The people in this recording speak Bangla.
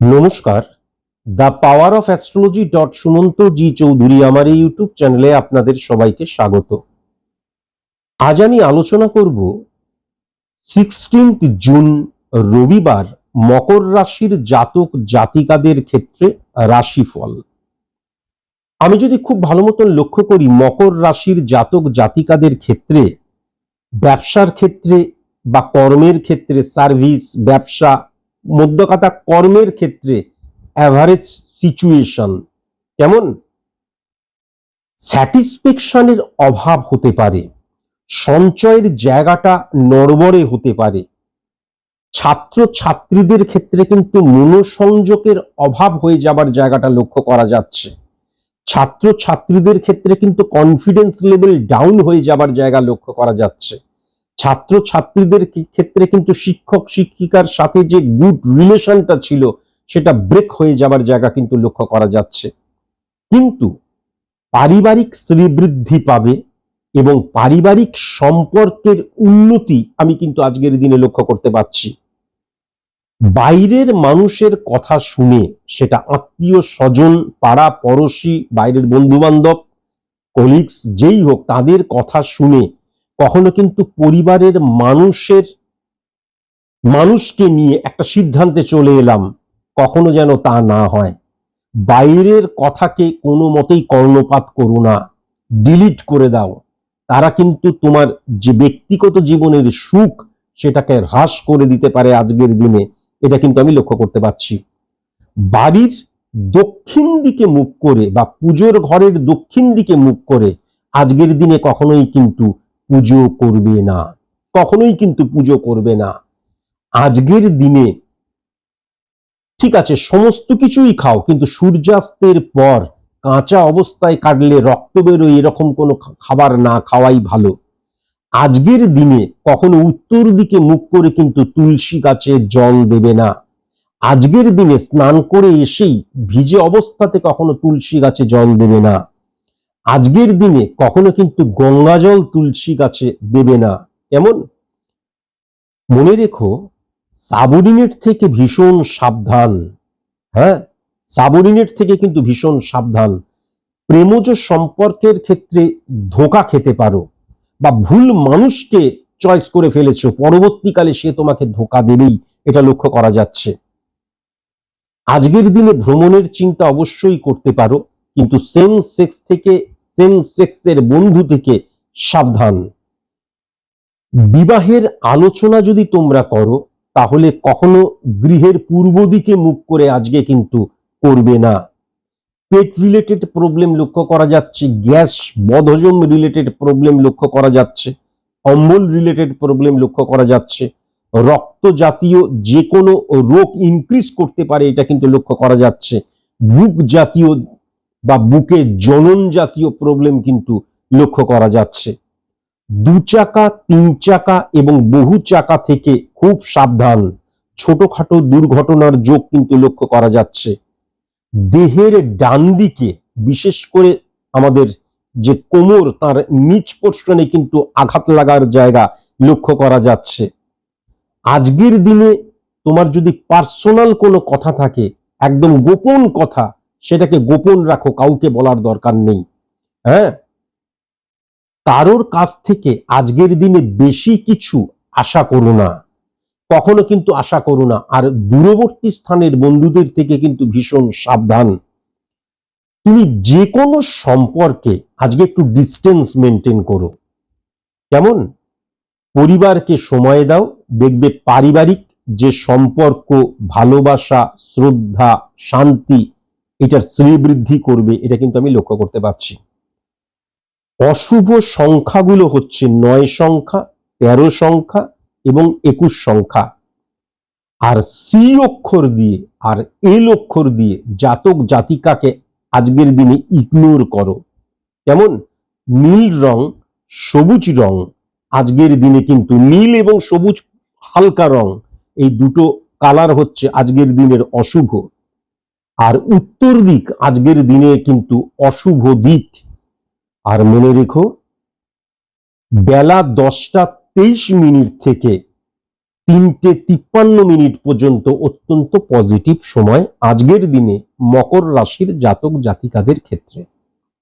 নমস্কার। The power of astrology dot Sumanta ji Chowdhury আমার এই ইউটিউব চ্যানেলে আপনাদের সবাইকে স্বাগত। আজ আমি আলোচনা করব সিক্সটিন্থ জুন, রবিবার, মকর রাশির জাতক জাতিকাদের ক্ষেত্রে রাশিফল। আমি যদি খুব ভালো মতন লক্ষ্য করি, মকর রাশির জাতক জাতিকাদের ক্ষেত্রে, ব্যবসার ক্ষেত্রে বা কর্মের ক্ষেত্রে, সার্ভিস, ব্যবসা মধ্যকথা কর্মের ক্ষেত্রে অ্যাভারেজ সিচুয়েশন কেমন? স্যাটিসফ্যাকশনের অভাব হতে পারে, সঞ্চয়ের জায়গাটা নড়বড়ে হতে পারে। ছাত্র ছাত্রীদের ক্ষেত্রে কিন্তু মনোসংযোগের অভাব হয়ে যাবার জায়গাটা লক্ষ্য করা যাচ্ছে। ছাত্র ছাত্রীদের ক্ষেত্রে কিন্তু কনফিডেন্স লেভেল ডাউন হয়ে যাবার জায়গা লক্ষ্য করা যাচ্ছে। ছাত্র ছাত্রীদের ক্ষেত্রে কিন্তু শিক্ষক, শিক্ষিকার সাথে যে গুড রিলেশনটা ছিল, সেটা ব্রেক হয়ে যাবার জায়গা কিন্তু লক্ষ্য করা যাচ্ছে। কিন্তু পারিবারিক শ্রীবৃদ্ধি পাবে এবং পারিবারিক সম্পর্কের উন্নতি আমি কিন্তু আজকের দিনে লক্ষ্য করতে পারছি। বাইরের মানুষের কথা শুনে সেটা আত্মীয় স্বজন, পাড়া পড়শি, বাইরের বন্ধু বান্ধব কলিগস যেই হোক, তাদের কথা শুনে কখনো কিন্তু পরিবারের মানুষের, মানুষকে নিয়ে একটা সিদ্ধান্তে চলে এলাম, কখনো যেন তা না হয়। বাইরের কথাকে কোনো মতেই কর্ণপাত করো না ডিলিট করে দাও। তারা কিন্তু তোমার যে ব্যক্তিগত জীবনের সুখ, সেটাকে হ্রাস করে দিতে পারে আজকের দিনে। এটা কিন্তু আমি লক্ষ্য করতে পারছি। বাড়ির দক্ষিণ দিকে মুখ করে বা পুজোর ঘরের দক্ষিণ দিকে মুখ করে, আজকের দিনে কখনোই কিন্তু পুজো করবে না। কখনোই কিন্তু পুজো করবে না। আজকের দিনে ঠিক আছে, সমস্ত কিছুই খাও, কিন্তু সূর্যাস্তের পর কাঁচা অবস্থায় কাটলে রক্ত বেরোয় এরকম কোনো খাবার না খাওয়াই ভালো। আজকের দিনে কখনো উত্তর দিকে মুখ করে কিন্তু তুলসী গাছে জল দেবে না। আজকের দিনে স্নান করে এসেই ভিজে অবস্থাতে কখনো তুলসী গাছে জল দেবে না। আজকের দিনে কখনো কিন্তু গঙ্গা জল তুলসী গাছে দেবে না। কেমন? মনে রেখো সাবঅর্ডিনেট থেকে ভীষণ সাবধান। হ্যাঁ? সাবঅর্ডিনেট থেকে কিন্তু ভীষণ সাবধান। প্রেমজ সম্পর্কের ক্ষেত্রে ধোকা খেতে পারো বা ভুল মানুষকে চয়েস করে ফেলেছো, পরবর্তীকালে সে তোমাকে ধোকা দেবেই, এটা লক্ষ্য করা যাচ্ছে। আজকের দিনে ভ্রমণের চিন্তা অবশ্যই করতে পারো। কিন্তু সেম সেক্স থেকে সেম সেক্সের বন্ধু থেকে সাবধান। বিবাহের আলোচনা যদি তোমরা করো, তাহলে কখনো গৃহের পূর্ব দিকে মুখ করে আজকে কিন্তু করবে না। পেট রিলেটেড প্রবলেম লক্ষ্য করা যাচ্ছে, গ্যাস বদহজম রিলেটেড প্রবলেম লক্ষ্য করা যাচ্ছে, অম্বল রিলেটেড প্রবলেম লক্ষ্য করা যাচ্ছে, রক্ত জাতীয় যে কোনো রোগ ইনক্রিজ করতে পারে এটা কিন্তু লক্ষ্য করা যাচ্ছে বুক জাতীয় বা বুকে জনন জাতীয় প্রবলেম কিন্তু লক্ষ্য করা যাচ্ছে। দু চাকা, তিন চাকা এবং বহু চাকা থেকে খুব সাবধান, ছোটখাটো দুর্ঘটনার যোগ কিন্তু লক্ষ্য করা যাচ্ছে। দেহের ডান দিকে, বিশেষ করে আমাদের যে কোমর, তার নিচ পোর্শনে কিন্তু আঘাত লাগার জায়গা লক্ষ্য করা যাচ্ছে। আজকের দিনে তোমার যদি পার্সোনাল কোনো কথা থাকে, একদম গোপন কথা সেটাকে গোপন রাখো, কাউকে বলার দরকার নেই। হ্যাঁ? কারোর কাছ থেকে আজকের দিনে বেশি কিছু আশা করো না। কখনো কিন্তু আশা করো না। আর দূরবর্তী স্থানের বন্ধুদের থেকে কিন্তু ভীষণ সাবধান। তুমি যে কোনো সম্পর্কে আজকে একটু ডিস্টেন্স মেনটেন করো। কেমন? পরিবারকে সময় দাও। দেখবে পারিবারিক যে সম্পর্ক, ভালোবাসা, শ্রদ্ধা, শান্তি এটার শ্রীবৃদ্ধি করবে, এটা কিন্তু আমি লক্ষ্য করতে পারছি। অশুভ সংখ্যাগুলো হচ্ছে নয় সংখ্যা, তেরো সংখ্যা এবং একুশ সংখ্যা। আর সি অক্ষর দিয়ে আর এল অক্ষর দিয়ে জাতক জাতিকাকে আজকের দিনে ইগনোর করো। কেমন? নীল রং, সবুজ রং, আজকের দিনে কিন্তু নীল এবং সবুজ হালকা রং, এই দুটো কালার হচ্ছে আজকের দিনের অশুভ। আর উত্তর দিক আজকের দিনে কিন্তু অশুভ দিক। আর মনে রেখো, বেলা দশটা তেইশ মিনিট থেকে তিনটে তিপ্পান্ন মিনিট পর্যন্ত অত্যন্ত পজিটিভ সময় আজকের দিনে মকর রাশির জাতক জাতিকাদের ক্ষেত্রে।